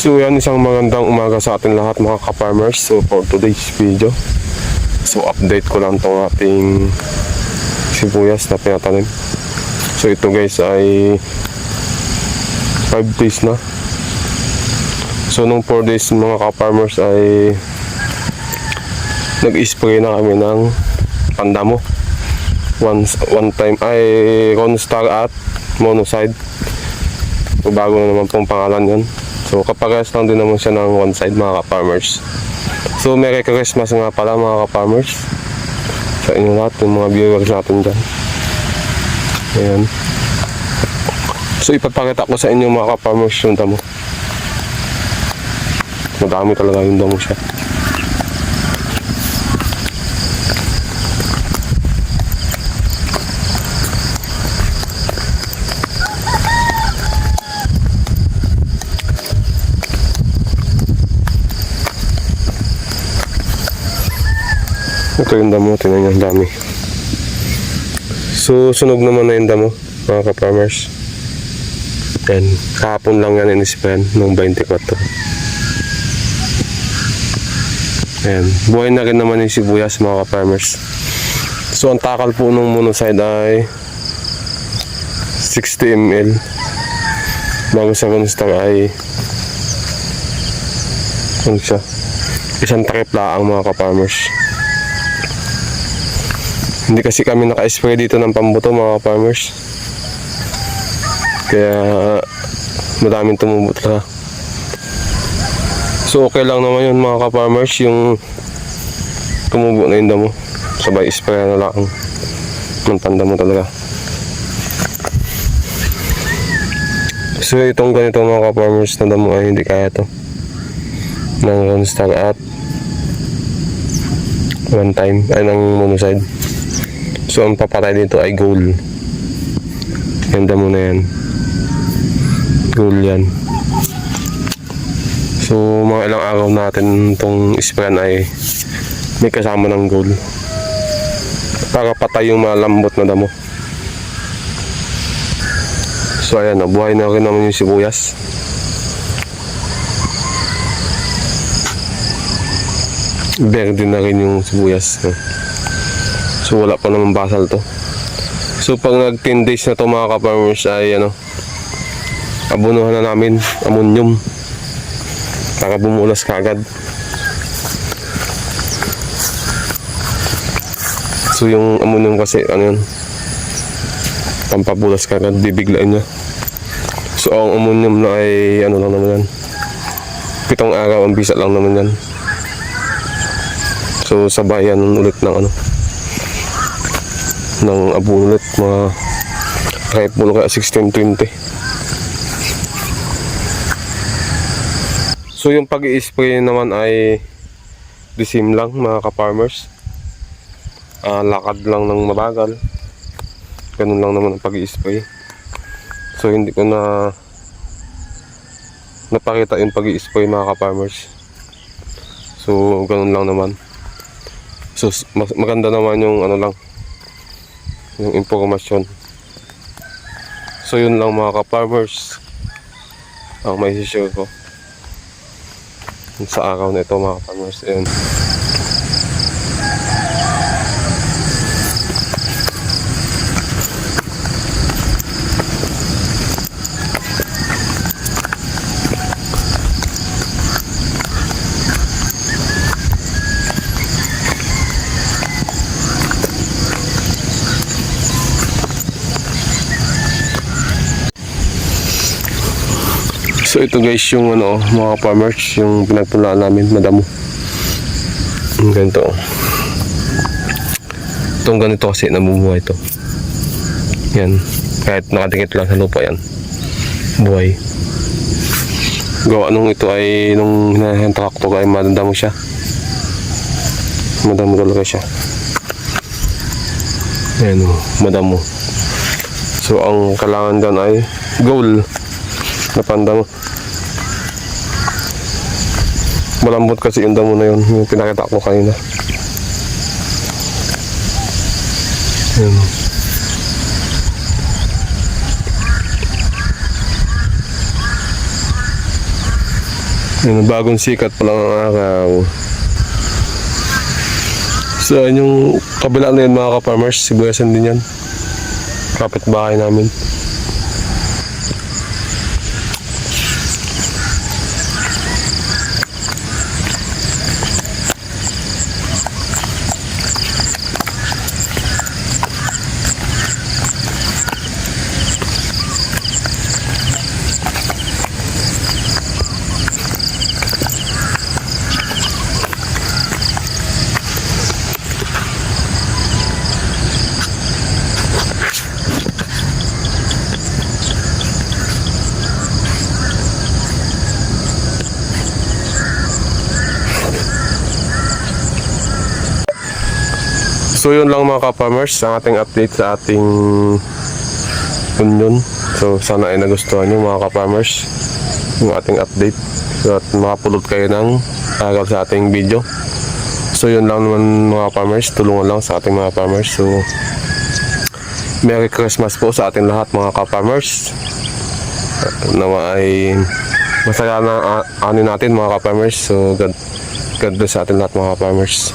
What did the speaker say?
So yan isang magandang umaga sa ating lahat mga ka-farmers. So for today's video, so update ko lang tong ating sibuyas na pinatanim. So ito guys ay 5 days na. So nung 4 days mga ka-farmers ay nag-spray na kami ng pandamo. Once, one time ay Ronstar at Monoside. So bago na naman pong pangalan yun. So kapares lang din naman siya ng one side mga ka-farmers. So Merry Christmas nga pala mga ka-farmers. Sa inyo lahat, yung mga viewers natin dyan. Ayan. So ipapakita ko sa inyo mga ka-farmers yung damo. Madami talaga yung damo siya. Ito yung damo, tinan niyo, ang dami. So, sunog naman na yung damo, mga ka-farmers. Yan, kahapon lang yan in-span, nung 24. Ayan, buhay na rin naman yung sibuyas, mga ka-farmers. So, ang takal po nung monoside ay 60 ml. Bago sa Gunstar ay ano siya? Isang trip lang mga ka-farmers. Hindi kasi kami naka-spray dito ng pambuto mga farmers. Kaya madaming tumubo talaga. So okay lang naman yun mga ka-farmers yung tumubo na yung damo. Sabay spray na lang ng pandamo talaga. So itong ganito mga ka-farmers na damo ay hindi kaya to. Ng Ronstar at one time ay ng monoside. So, ang papatay dito ay gold. Ganda mo na yan. Gold yan. So, mga ilang araw natin itong sprayan ay may kasama ng gold. Para patay yung malambot na damo. So, ayan na. Buhay na rin naman yung sibuyas. Verde na rin yung sibuyas. no? So wala pa naman basal to. So pag nag 10 days na to mga ka-farmers ay ano, abunuhan na namin ammonium para bumulas kagad. So yung ammonium kasi ano yun, pampabulas kagad, bibiglaan niya. So ang ammonium na ay ano lang naman yan, pitong araw ang bisa lang naman yan. So sabayan ulit ng ano, ng abulit mga pulo kaya 1620 so yung pag spray naman ay disim lang mga ka-farmers. Ah, lakad lang ng mabagal. Ganun lang naman ang pag spray so hindi ko na napakita yung pag spray mga ka-farmers. So ganun lang naman. So maganda naman yung ano lang yung impormasyon. So yun lang mga ka-farmers ang may share ko sa araw na ito mga ka-farmers. Ayun. So ito guys yung ano mga farmers yung pinagpulaan namin madamo. Ganito. Itong ganito kasi nabubuhay ito. Yan. Kahit nakatingit lang sa lupa yan. Buhay. Gawa nung ito ay nung hinahentak ko ay madamo siya. Madamo talaga siya. Ayan o, madamo. So ang kailangan dyan ay goal na pandamo. Malambot kasi yung damo na yun, yung pinakita ko kanina. Ayan. Yung bagong sikat pa lang ang araw. So, yun yung kabila na yun mga ka-farmers. Sibuyasan din yan. Kapit bahay namin. So yun lang mga ka-farmers ang ating update sa ating onion. So sana ay nagustuhan nyo mga ka-farmers yung ating update. So at makapulot kayo ng agal sa ating video. So yun lang naman mga farmers, tulungan lang sa ating mga farmers. So Merry Christmas po sa ating lahat mga ka-farmers. Nawa ay masaya na a- ano natin mga ka-farmers. So God, God bless sa ating lahat mga ka-farmers.